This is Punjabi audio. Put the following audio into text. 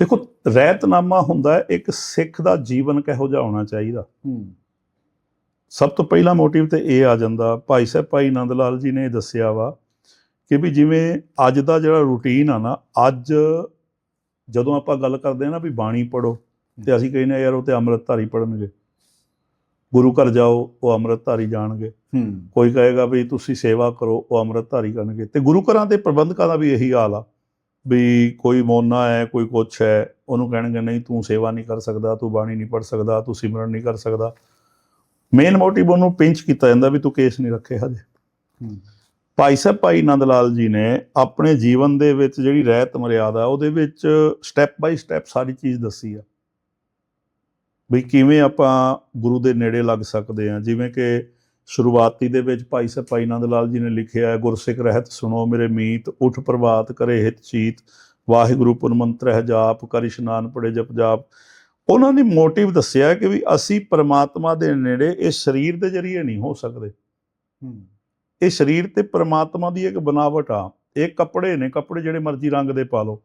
ਦੇਖੋ ਰਹਿਤਨਾਮਾ ਹੁੰਦਾ ਹੈ ਇੱਕ ਸਿੱਖ ਦਾ ਜੀਵਨ ਕਿਹੋ ਜਿਹਾ ਹੋਣਾ ਚਾਹੀਦਾ। ਹੂੰ। ਸਭ ਤੋਂ ਪਹਿਲਾ ਮੋਟਿਵ ਤੇ ਇਹ ਆ ਜਾਂਦਾ ਭਾਈ ਸਾਹਿਬ ਭਾਈ ਆਨੰਦ ਲਾਲ ਜੀ ਨੇ ਦੱਸਿਆ ਵਾ ਕਿ ਵੀ ਜਿਵੇਂ ਅੱਜ ਦਾ ਜਿਹੜਾ ਰੂਟੀਨ ਆ ਨਾ ਅੱਜ ਜਦੋਂ ਆਪਾਂ ਗੱਲ ਕਰਦੇ ਆ ਨਾ ਵੀ ਬਾਣੀ ਪੜੋ ਤੇ ਅਸੀਂ ਕਹਿੰਦੇ ਆ ਯਾਰ ਉਹ ਤੇ ਅੰਮ੍ਰਿਤਧਾਰੀ ਪੜਨਗੇ ਗੁਰੂ ਘਰ ਜਾਓ ਉਹ ਅੰਮ੍ਰਿਤਧਾਰੀ ਜਾਣਗੇ। ਹੂੰ। ਕੋਈ ਕਹੇਗਾ ਵੀ ਤੁਸੀਂ ਸੇਵਾ ਕਰੋ ਉਹ ਅੰਮ੍ਰਿਤਧਾਰੀ ਕਰਨਗੇ। ਤੇ ਗੁਰੂ ਘਰਾਂ ਦੇ ਪ੍ਰਬੰਧਕਾਂ ਦਾ ਵੀ ਇਹੀ ਹਾਲ ਆ। ਵੀ ਕੋਈ ਮੋਨਾ ਹੈ ਕੋਈ ਕੁਛ ਹੈ ਉਹਨੂੰ ਕਹਿਣਗੇ ਨਹੀਂ ਤੂੰ ਸੇਵਾ ਨਹੀਂ ਕਰ ਸਕਦਾ ਤੂੰ ਬਾਣੀ ਨਹੀਂ ਪੜ ਸਕਦਾ ਤੂੰ ਸਿਮਰਨ ਨਹੀਂ ਕਰ ਸਕਦਾ। ਮੇਨ ਮੋਟਿਵ ਉਹਨੂੰ ਪਿੰਚ ਕੀਤਾ ਜਾਂਦਾ ਵੀ ਤੂੰ ਕੇਸ ਨਹੀਂ ਰੱਖੇ ਹਜੇ। ਭਾਈ ਸਾਹਿਬ ਭਾਈ ਨੰਦ ਲਾਲ ਜੀ ਨੇ ਆਪਣੇ ਜੀਵਨ ਦੇ ਵਿੱਚ ਜਿਹੜੀ ਰਹਿਤ ਮਰਿਆਦਾ ਉਹਦੇ ਵਿੱਚ ਸਟੈਪ ਬਾਈ ਸਟੈਪ ਸਾਰੀ ਚੀਜ਼ ਦੱਸੀ ਆ। ਵੀ ਕਿਵੇਂ ਆਪਾਂ ਗੁਰੂ ਦੇ ਨੇੜੇ ਲੱਗ ਸਕਦੇ ਆ ਜਿਵੇਂ ਕਿ ਸ਼ੁਰੂਆਤੀ ਦੇ ਵਿੱਚ ਭਾਈ ਸਾਹਿਬ ਭਾਈ ਨੰਦ ਲਾਲ ਜੀ ਨੇ ਲਿਖਿਆ ਹੈ ਗੁਰਸਿੱਖ ਰਹਿਤ ਸੁਣੋ ਮੇਰੇ ਮੀਤ ਉਠ ਪ੍ਰਭਾਤ ਕਰੇ ਹਿਤ ਚੀਤ ਵਾਹਿਗੁਰੂ ਪੁਨ ਮੰਤਰ ਹੈ ਜਾਪ ਕਰ ਇਸ਼ਨਾਨ ਪੜੇ ਜਪ ਜਾਪ। ਉਹਨਾਂ ਨੇ ਮੋਟਿਵ ਦੱਸਿਆ ਕਿ ਵੀ ਅਸੀਂ ਪਰਮਾਤਮਾ ਦੇ ਨੇੜੇ ਇਸ ਸਰੀਰ ਦੇ ਜਰੀਏ ਨਹੀਂ ਹੋ ਸਕਦੇ। ਇਹ ਸਰੀਰ ਤੇ ਪ੍ਰਮਾਤਮਾ ਦੀ ਇੱਕ ਬਨਾਵਟ ਆ। ਇਹ ਕੱਪੜੇ ਨੇ ਕੱਪੜੇ ਜਿਹੜੇ ਮਰਜ਼ੀ ਰੰਗ ਦੇ ਪਾ ਲਓ।